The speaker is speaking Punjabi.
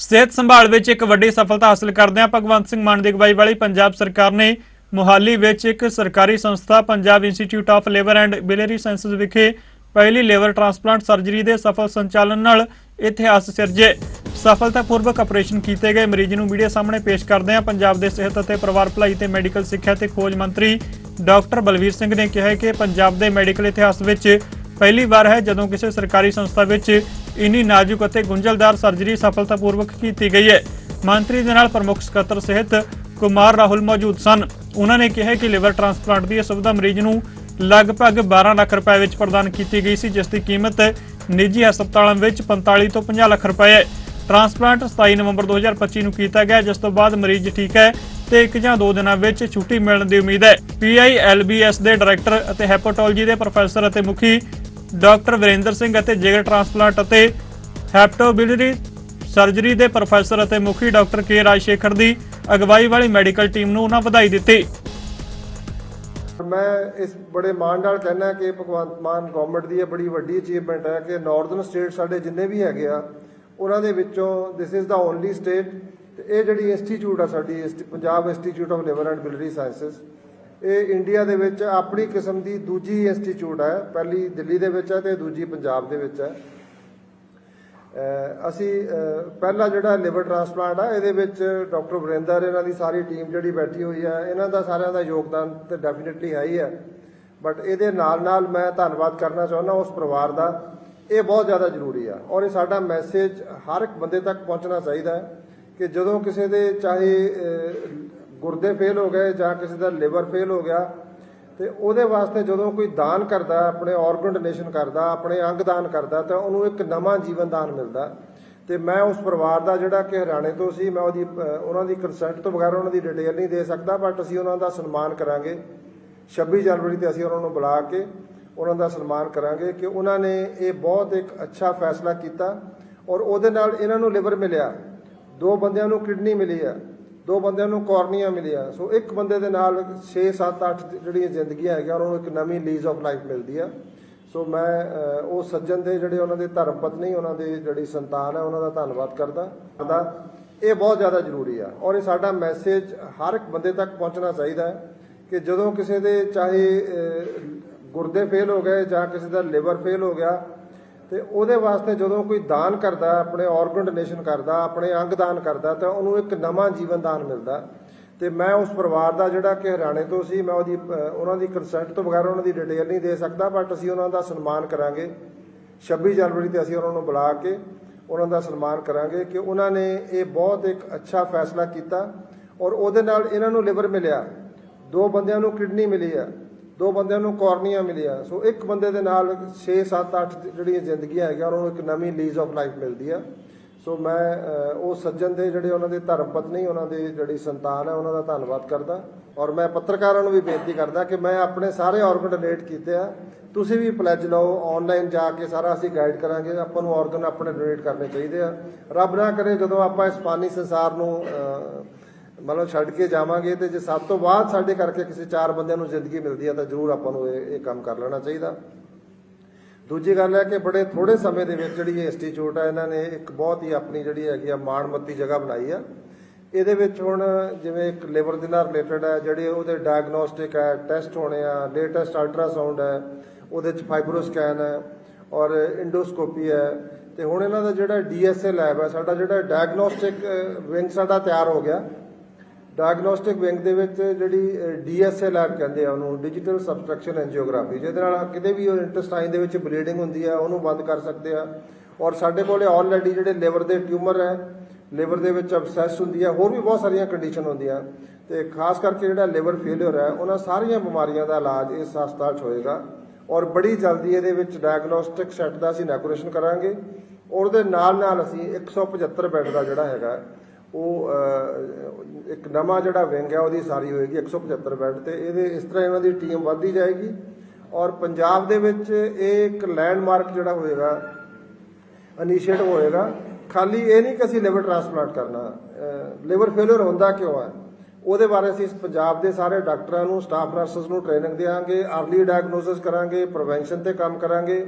ਸਿਹਤ ਸੰਭਾਲ ਵਿੱਚ ਇੱਕ ਵੱਡੀ ਸਫਲਤਾ ਹਾਸਲ ਕਰਦਿਆਂ ਭਗਵੰਤ ਸਿੰਘ ਮਾਨ ਦੀ ਅਗਵਾਈ ਵਾਲੀ ਪੰਜਾਬ ਸਰਕਾਰ ਨੇ ਮੁਹਾਲੀ ਵਿੱਚ ਇੱਕ ਸਰਕਾਰੀ ਸੰਸਥਾ, ਪੰਜਾਬ ਇੰਸਟੀਚਿਊਟ ਆਫ ਲੇਬਰ ਐਂਡ ਬਿਲੀਅਰੀ ਸਾਇੰਸਜ਼ ਵਿਖੇ ਪਹਿਲੀ ਲੇਬਰ ਟ੍ਰਾਂਸਪਲਾਂਟ ਸਰਜਰੀ ਦੇ ਸਫਲ ਸੰਚਾਲਨ ਨਾਲ ਇਤਿਹਾਸ ਸਿਰਜੇ। ਸਫਲਤਾਪੂਰਵਕ ਆਪਰੇਸ਼ਨ ਕੀਤੇ ਗਏ। ਮਰੀਜ਼ ਨੂੰ ਮੀਡੀਆ ਸਾਹਮਣੇ ਪੇਸ਼ ਕਰਦਿਆਂ ਪੰਜਾਬ ਦੇ ਸਿਹਤ ਅਤੇ ਪਰਿਵਾਰ ਭਲਾਈ ਤੇ ਮੈਡੀਕਲ ਸਿੱਖਿਆ ਤੇ ਖੋਜ ਮੰਤਰੀ ਡਾਕਟਰ ਬਲਵੀਰ ਸਿੰਘ ਨੇ ਕਿਹਾ ਕਿ ਪੰਜਾਬ ਦੇ ਮੈਡੀਕਲ ਇਤਿਹਾਸ ਵਿੱਚ ਪਹਿਲੀ ਵਾਰ ਹੈ ਜਦੋਂ ਕਿਸੇ ਸਰਕਾਰੀ ਸੰਸਥਾ ਵਿੱਚ ਇੰਨੀ ਨਾਜ਼ੁਕ ਅਤੇ ਗੁੰਝਲਦਾਰ ਸਰਜਰੀ ਸਫਲਤਾਪੂਰਵਕ ਕੀਤੀ ਗਈ ਹੈ। ਮੰਤਰੀ ਦੇ ਨਾਲ ਪ੍ਰਮੁੱਖ ਸਕੱਤਰ ਸਿਹਤ ਕੁਮਾਰ ਰਾਹੁਲ ਮੌਜੂਦ ਸਨ। ਉਹਨਾਂ ਨੇ ਕਿਹਾ ਕਿ ਲਿਵਰ ਟ੍ਰਾਂਸਪਲਾਂਟ ਦੀ ਇਹ ਸੁਵਿਧਾ ਮਰੀਜ਼ ਨੂੰ ਲਗਭਗ 12 ਲੱਖ ਰੁਪਏ ਵਿੱਚ ਪ੍ਰਦਾਨ ਕੀਤੀ ਗਈ ਸੀ, ਜਿਸ ਦੀ ਕੀਮਤ ਨਿੱਜੀ ਹਸਪਤਾਲਾਂ ਵਿੱਚ 45 ਤੋਂ 50 ਲੱਖ ਰੁਪਏ ਹੈ। ਟ੍ਰਾਂਸਪਲਾਂਟ 27 ਨਵੰਬਰ 2025 ਨੂੰ ਕੀਤਾ ਗਿਆ, ਜਿਸ ਤੋਂ ਬਾਅਦ ਮਰੀਜ਼ ਠੀਕ ਹੈ ਤੇ ਇੱਕ ਜਾਂ ਦੋ ਦਿਨਾਂ ਵਿੱਚ ਛੁੱਟੀ ਮਿਲਣ ਦੀ ਉਮੀਦ ਹੈ। ਪੀਆਈਐਲਬੀਐਸ ਦੇ ਡਾਇਰੈਕਟਰ ਅਤੇ ਹੈਪਾਟੋਲੋਜੀ ਦੇ ਪ੍ਰੋਫੈਸਰ ਅਤੇ ਮੁਖੀ ਡਾਕਟਰ ਵਿਰੇਂਦਰ ਸਿੰਘ ਅਤੇ ਜਿਗਰ ਟ੍ਰਾਂਸਪਲਾਂਟ ਅਤੇ ਹੈਪਟੋਬਿਲਰੀ ਸਰਜਰੀ ਦੇ ਪ੍ਰੋਫੈਸਰ ਅਤੇ ਮੁਖੀ ਡਾਕਟਰ ਕੇ ਰਾਜ ਦੀ ਅਗਵਾਈ ਵਾਲੀ ਮੈਡੀਕਲ ਟੀਮ ਨੂੰ ਉਹਨਾਂ ਵਧਾਈ ਦਿੱਤੀ। ਮੈਂ ਇਸ ਬੜੇ ਮਾਣ ਨਾਲ ਕਹਿਣਾ ਕਿ ਭਗਵੰਤ ਮਾਨ ਗਵਰਨਮੈਂਟ ਦੀ ਇਹ ਬੜੀ ਵੱਡੀ ਅਚੀਵਮੈਂਟ ਹੈ ਕਿ ਨਾਰਥਰਨ ਸਟੇਟ ਸਾਡੇ ਜਿੰਨੇ ਵੀ ਹੈਗੇ ਆ, ਉਹਨਾਂ ਦੇ ਵਿੱਚੋਂ this is the only state ਤੇ ਇਹ ਜਿਹੜੀ ਇੰਸਟੀਚਿਊਟ ਆ ਸਾਡੀ Punjab institute of liver and biliary sciences ਇਹ ਇੰਡੀਆ ਦੇ ਵਿੱਚ ਆਪਣੀ ਕਿਸਮ ਦੀ ਦੂਜੀ ਇੰਸਟੀਚਿਊਟ ਹੈ। ਪਹਿਲੀ ਦਿੱਲੀ ਦੇ ਵਿੱਚ ਹੈ ਤੇ ਦੂਜੀ ਪੰਜਾਬ ਦੇ ਵਿੱਚ ਹੈ। ਅਸੀਂ ਪਹਿਲਾ ਜਿਹੜਾ ਲਿਵਰ ਟ੍ਰਾਂਸਪਲਾਂਟ ਆ, ਇਹਦੇ ਵਿੱਚ ਡਾਕਟਰ ਵਰਿੰਦਰ ਇਹਨਾਂ ਦੀ ਸਾਰੀ ਟੀਮ ਜਿਹੜੀ ਬੈਠੀ ਹੋਈ ਹੈ ਇਹਨਾਂ ਦਾ ਸਾਰਿਆਂ ਦਾ ਯੋਗਦਾਨ ਤੇ ਡੈਫੀਨਿਟਲੀ ਹੈ ਹੀ ਹੈ। ਬਟ ਇਹਦੇ ਨਾਲ ਨਾਲ ਮੈਂ ਧੰਨਵਾਦ ਕਰਨਾ ਚਾਹੁੰਦਾ ਉਸ ਪਰਿਵਾਰ ਦਾ। ਇਹ ਬਹੁਤ ਜ਼ਿਆਦਾ ਜ਼ਰੂਰੀ ਆ ਔਰ ਇਹ ਸਾਡਾ ਮੈਸੇਜ ਹਰ ਇੱਕ ਬੰਦੇ ਤੱਕ ਪਹੁੰਚਣਾ ਚਾਹੀਦਾ ਹੈ ਕਿ ਜਦੋਂ ਕਿਸੇ ਦੇ ਚਾਹੇ ਗੁਰਦੇ ਫੇਲ ਹੋ ਗਏ ਜਾਂ ਕਿਸੇ ਦਾ ਲਿਵਰ ਫੇਲ ਹੋ ਗਿਆ, ਤੇ ਉਹਦੇ ਵਾਸਤੇ ਜਦੋਂ ਕੋਈ ਦਾਨ ਕਰਦਾ, ਆਪਣੇ ਆਰਗਨ ਡੋਨੇਸ਼ਨ ਕਰਦਾ, ਆਪਣੇ ਅੰਗ ਦਾਨ ਕਰਦਾ, ਤਾਂ ਉਹਨੂੰ ਇੱਕ ਨਵਾਂ ਜੀਵਨ ਦਾਨ ਮਿਲਦਾ। ਤੇ ਮੈਂ ਉਸ ਪਰਿਵਾਰ ਦਾ ਜਿਹੜਾ ਕਿ ਹਰਿਆਣੇ ਤੋਂ ਸੀ, ਮੈਂ ਉਹਦੀ, ਉਹਨਾਂ ਦੀ ਕੰਸੈਂਟ ਤੋਂ ਬਗੈਰ ਉਹਨਾਂ ਦੀ ਡਿਟੇਲ ਨਹੀਂ ਦੇ ਸਕਦਾ ਬਟ ਅਸੀਂ ਉਹਨਾਂ ਦਾ ਸਨਮਾਨ ਕਰਾਂਗੇ। 26 ਜਨਵਰੀ ਤੇ ਅਸੀਂ ਉਹਨਾਂ ਨੂੰ ਬੁਲਾ ਕੇ ਉਹਨਾਂ ਦਾ ਸਨਮਾਨ ਕਰਾਂਗੇ ਕਿ ਉਹਨਾਂ ਨੇ ਇਹ ਬਹੁਤ ਇੱਕ ਅੱਛਾ ਫੈਸਲਾ ਕੀਤਾ ਔਰ ਉਹਦੇ ਨਾਲ ਇਹਨਾਂ ਨੂੰ ਲਿਵਰ ਮਿਲਿਆ। ਦੋ ਬੰਦਿਆਂ ਨੂੰ ਕਿਡਨੀ ਮਿਲੀ ਆ। ਦੋ ਬੰਦਿਆਂ ਨੂੰ ਕੋਰਨੀਆ ਮਿਲਿਆ। ਸੋ ਇੱਕ ਬੰਦੇ ਦੇ ਨਾਲ 6 7 8 ਜਿਹੜੀਆਂ ਜ਼ਿੰਦਗੀਆਂ ਹੈਗੀਆਂ ਉਹਨਾਂ ਨੂੰ ਇੱਕ ਨਵੀਂ ਲੀਜ਼ ਆਫ ਲਾਈਫ ਮਿਲਦੀ ਆ। ਸੋ ਮੈਂ ਉਹ ਸੱਜਣ ਦੇ ਜਿਹੜੇ ਉਹਨਾਂ ਦੇ ਧਰਮ ਪਤਨੀ, ਉਹਨਾਂ ਦੇ ਜਿਹੜੀ ਸੰਤਾਨ ਹੈ ਉਹਨਾਂ ਦਾ ਧੰਨਵਾਦ ਕਰਦਾ। ਕਰਦਾ ਇਹ ਬਹੁਤ ਜ਼ਿਆਦਾ ਜ਼ਰੂਰੀ ਆ। ਔਰ ਇਹ ਸਾਡਾ ਮੈਸੇਜ ਹਰ ਇੱਕ ਬੰਦੇ ਤੱਕ ਪਹੁੰਚਣਾ ਚਾਹੀਦਾ ਹੈ ਕਿ ਜਦੋਂ ਕਿਸੇ ਦੇ ਚਾਹੇ ਗੁਰਦੇ ਫੇਲ ਹੋ ਗਏ ਜਾਂ ਕਿਸੇ ਦਾ ਲਿਵਰ ਫੇਲ ਹੋ ਗਿਆ ਤੇ ਉਹਦੇ ਵਾਸਤੇ ਜਦੋਂ ਕੋਈ ਦਾਨ ਕਰਦਾ, ਆਪਣੇ ਆਰਗਨ ਡੋਨੇਸ਼ਨ ਕਰਦਾ, ਆਪਣੇ ਅੰਗ ਦਾਨ ਕਰਦਾ, ਤਾਂ ਉਹਨੂੰ ਇੱਕ ਨਵਾਂ ਜੀਵਨ ਦਾਨ ਮਿਲਦਾ। ਤੇ ਮੈਂ ਉਸ ਪਰਿਵਾਰ ਦਾ ਜਿਹੜਾ ਕਿ ਹਰਿਆਣੇ ਤੋਂ ਸੀ, ਮੈਂ ਉਹਦੀ, ਉਹਨਾਂ ਦੀ ਕੰਸੈਂਟ ਤੋਂ ਬਗੈਰ ਉਹਨਾਂ ਦੀ ਡਿਟੇਲ ਨਹੀਂ ਦੇ ਸਕਦਾ ਬਟ ਅਸੀਂ ਉਹਨਾਂ ਦਾ ਸਨਮਾਨ ਕਰਾਂਗੇ। 26 ਜਨਵਰੀ ਤੇ ਅਸੀਂ ਉਹਨਾਂ ਨੂੰ ਬੁਲਾ ਕੇ ਉਹਨਾਂ ਦਾ ਸਨਮਾਨ ਕਰਾਂਗੇ ਕਿ ਉਹਨਾਂ ਨੇ ਇਹ ਬਹੁਤ ਇੱਕ ਅੱਛਾ ਫੈਸਲਾ ਕੀਤਾ ਔਰ ਉਹਦੇ ਨਾਲ ਇਹਨਾਂ ਨੂੰ ਲਿਵਰ ਮਿਲਿਆ। ਦੋ ਬੰਦਿਆਂ ਨੂੰ ਕਿਡਨੀ ਮਿਲੀ ਆ। ਦੋ ਬੰਦਿਆਂ ਨੂੰ ਕੋਰਨੀਆ ਮਿਲਿਆ। ਸੋ ਇੱਕ ਬੰਦੇ ਦੇ ਨਾਲ 6 7 8 ਜਿਹੜੀਆਂ ਜ਼ਿੰਦਗੀਆਂ ਹੈਗੀਆਂ ਉਹਨਾਂ ਨੂੰ ਇੱਕ ਨਵੀਂ ਲੀਜ਼ ਆਫ ਲਾਈਫ ਮਿਲਦੀ ਆ। ਸੋ ਮੈਂ ਉਹ ਸੱਜਣ ਦੇ ਜਿਹੜੇ ਉਹਨਾਂ ਦੇ ਧਰਮ ਪਤਨੀ, ਉਹਨਾਂ ਦੀ ਜਿਹੜੀ ਸੰਤਾਨ ਹੈ ਉਹਨਾਂ ਦਾ ਧੰਨਵਾਦ ਕਰਦਾ। ਔਰ ਮੈਂ ਪੱਤਰਕਾਰਾਂ ਨੂੰ ਵੀ ਬੇਨਤੀ ਕਰਦਾ ਕਿ ਮੈਂ ਆਪਣੇ ਸਾਰੇ ਆਰਗਨ ਡੋਨੇਟ ਕੀਤੇ ਆ। ਤੁਸੀਂ ਵੀ ਪਲੇਜ ਲਓ ਆਨਲਾਈਨ ਜਾ ਕੇ ਸਾਰਾ ਅਸੀਂ ਗਾਈਡ ਕਰਾਂਗੇ। ਆਪਾਂ ਨੂੰ ਆਰਗਨ ਆਪਣੇ ਡੋਨੇਟ ਕਰਨੇ ਚਾਹੀਦੇ ਆ। ਰੱਬ ਨਾ ਕਰੇ ਜਦੋਂ ਆਪਾਂ ਇਸ ਪਾਨੀ ਸੰਸਾਰ ਨੂੰ ਮਤਲਬ ਛੱਡ ਕੇ ਜਾਵਾਂਗੇ ਤੇ ਜੇ ਸਭ ਤੋਂ ਬਾਅਦ ਸਾਡੇ ਕਰਕੇ ਕਿਸੇ ਚਾਰ ਬੰਦਿਆਂ ਨੂੰ ਜ਼ਿੰਦਗੀ ਮਿਲਦੀ ਹੈ ਤਾਂ ਜ਼ਰੂਰ ਆਪਾਂ ਨੂੰ ਇਹ ਇਹ ਕੰਮ ਕਰ ਲੈਣਾ ਚਾਹੀਦਾ। ਦੂਜੀ ਗੱਲ ਹੈ ਕਿ ਬੜੇ ਥੋੜੇ ਸਮੇਂ ਦੇ ਵਿੱਚ ਜਿਹੜੀ ਇਹ ਇੰਸਟੀਚਿਊਟ ਹੈ ਇਹਨਾਂ ਨੇ ਇੱਕ ਬਹੁਤ ਹੀ ਆਪਣੀ ਜਿਹੜੀ ਹੈਗੀ ਆ ਮਾਣਮੱਤੀ ਜਗ੍ਹਾ ਬਣਾਈ ਆ। ਇਹਦੇ ਵਿੱਚ ਹੁਣ ਜਿਵੇਂ ਇੱਕ ਲਿਵਰ ਦੇ ਨਾਲ ਰਿਲੇਟਡ ਹੈ ਜਿਹੜੇ ਉਹਦੇ ਡਾਇਗਨੋਸਟਿਕ ਹੈ ਟੈਸਟ ਹੋਣੇ ਆ ਲੇਟੈਸਟ ਅਲਟਰਾਸਾਊਂਡ ਹੈ ਉਹਦੇ ਚ ਫਾਈਬਰੋਸਕੈਨ ਹੈ ਔਰ ਇੰਡੋਸਕੋਪੀ ਹੈ ਤੇ ਹੁਣ ਇਹਨਾਂ ਦਾ ਜਿਹੜਾ ਡੀਐਸਏ ਲੈਬ ਹੈ ਸਾਡਾ ਜਿਹੜਾ ਡਾਇਗਨੋਸਟਿਕ ਵਿੰਗ ਸਾਡਾ ਤਿਆਰ ਹੋ ਗਿਆ। ਡਾਇਗਨੋਸਟਿਕ ਵਿੰਗ ਦੇ ਵਿੱਚ ਜਿਹੜੀ ਡੀਐਸਏ ਲੈਬ ਕਹਿੰਦੇ ਆ ਉਹਨੂੰ ਡਿਜੀਟਲ ਸਬਸਟ੍ਰਕਸ਼ਨ ਐਂਜੀਓਗ੍ਰਾਫੀ ਜਿਹਦੇ ਨਾਲ ਕਿਤੇ ਵੀ ਇੰਟੈਸਟਾਈਨ ਦੇ ਵਿੱਚ ਬਲੀਡਿੰਗ ਹੁੰਦੀ ਆ, ਉਹਨੂੰ ਬੰਦ ਕਰ ਸਕਦੇ ਆ। ਔਰ ਸਾਡੇ ਕੋਲੇ ਆਲਰੇਡੀ ਜਿਹੜੇ ਲਿਵਰ ਦੇ ਟਿਊਮਰ ਹੈ ਲਿਵਰ ਦੇ ਵਿੱਚ ਅਬਸੈਸ ਹੁੰਦੀ ਆ, ਹੋਰ ਵੀ ਬਹੁਤ ਸਾਰੀਆਂ ਕੰਡੀਸ਼ਨ ਹੁੰਦੀਆਂ। ਤੇ ਖਾਸ ਕਰਕੇ ਜਿਹੜਾ ਲਿਵਰ ਫੇਲਿਅਰ ਹੈ, ਉਹਨਾਂ ਸਾਰੀਆਂ ਬਿਮਾਰੀਆਂ ਦਾ ਇਲਾਜ ਇਸ ਹਸਪਤਾਲ 'ਚ ਹੋਏਗਾ। ਔਰ ਬੜੀ ਜਲਦੀ ਇਹਦੇ ਵਿੱਚ ਡਾਇਗਨੋਸਟਿਕ ਸੈੱਟ ਦਾ ਅਸੀਂ ਇਨੈਗੋਰੇਸ਼ਨ ਕਰਾਂਗੇ। ਔਰ ਉਹਦੇ ਨਾਲ ਨਾਲ ਅਸੀਂ 175 ਬੈੱਡ ਦਾ ਜਿਹੜਾ ਹੈਗਾ ਉਹ ਇੱਕ ਨਵਾਂ ਜਿਹੜਾ ਵਿੰਗ ਹੈ, ਉਹਦੀ ਸਾਰੀ ਹੋਏਗੀ 175 ਬੈੱਡ ਤੇ। ਇਹਦੇ, ਇਸ ਤਰ੍ਹਾਂ ਇਹਨਾਂ ਦੀ ਟੀਮ ਵੱਧਦੀ ਜਾਏਗੀ। ਔਰ ਪੰਜਾਬ ਦੇ ਵਿੱਚ ਇਹ ਇੱਕ ਲੈਂਡਮਾਰਕ ਜਿਹੜਾ ਹੋਏਗਾ, ਇਨੀਸ਼ੀਏਟ ਹੋਏਗਾ। ਖਾਲੀ ਇਹ ਨਹੀਂ ਕਿ ਅਸੀਂ ਲਿਵਰ ਟ੍ਰਾਂਸਪਲਾਂਟ ਕਰਨਾ ਲਿਵਰ ਫੇਲਿਅਰ ਹੁੰਦਾ ਕਿਉਂ ਹੈ? ਉਹਦੇ ਬਾਰੇ ਅਸੀਂ ਪੰਜਾਬ ਦੇ ਸਾਰੇ ਡਾਕਟਰਾਂ ਨੂੰ, ਸਟਾਫ ਨਰਸਸ ਨੂੰ ਟ੍ਰੇਨਿੰਗ ਦੇਵਾਂਗੇ ਅਰਲੀ ਡਾਇਗਨੋਸਿਸ ਕਰਾਂਗੇ ਪ੍ਰੀਵੈਂਸ਼ਨ ਤੇ ਕੰਮ ਕਰਾਂਗੇ।